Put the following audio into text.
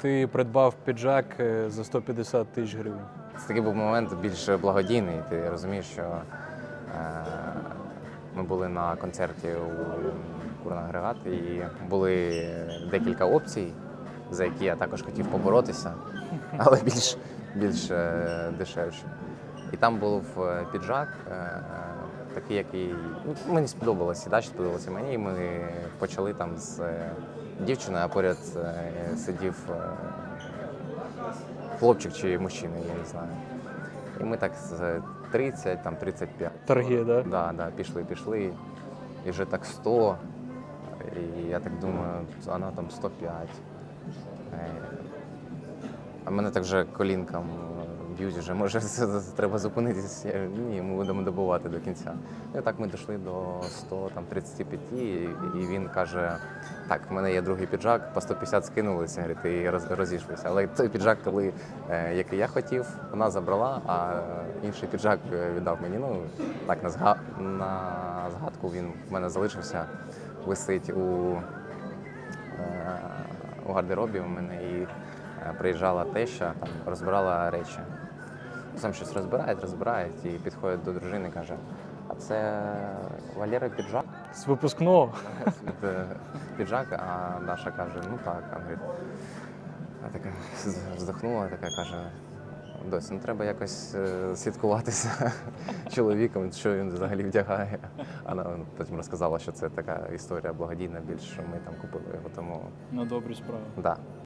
Ти придбав піджак е, за 150 тисяч гривень. Це такий був момент більш благодійний. Ти розумієш, що е, ми були на концерті у Курнагрегат і були декілька опцій, за які я також хотів поборотися, але більш, більш е, дешевше. І там був е, піджак, е, такий, який ну, мені сподобалося, сідач сподобалося мені, і ми почали там з е, дівчиною, а поряд е, сидів е, хлопчик чи мужчина, я не знаю. І ми так з 30, там 35. Торги, да? Да, да, пішли, пішли. І вже так 100. І я так думаю, вона там 105. Е, А мене так вже колінкам е, б'ють, вже може треба зупинитися. Ні, ми будемо добувати до кінця. І так ми дійшли до 100, там 35, і, він каже: так, в мене є другий піджак, по 150 скинулися, говорить, і роз, розійшлися. Але той піджак, коли, е, який я хотів, вона забрала, а інший піджак е, віддав мені. Ну, так, на, зга... на згадку він в мене залишився, висить у, е, у гардеробі у мене і приїжджала теща, там розбирала речі. Сам щось розбирають, розбирають і підходить до дружини і каже: а це Валера піджак? З випускного. Е, піджак, а Даша каже, ну так, а говорить, а така вздохнула, така каже. Досі, ну треба якось е, слідкуватися чоловіком, що він взагалі вдягає. А вона потім розказала, що це така історія благодійна, більш що ми там купили його, тому На добрі справи. да.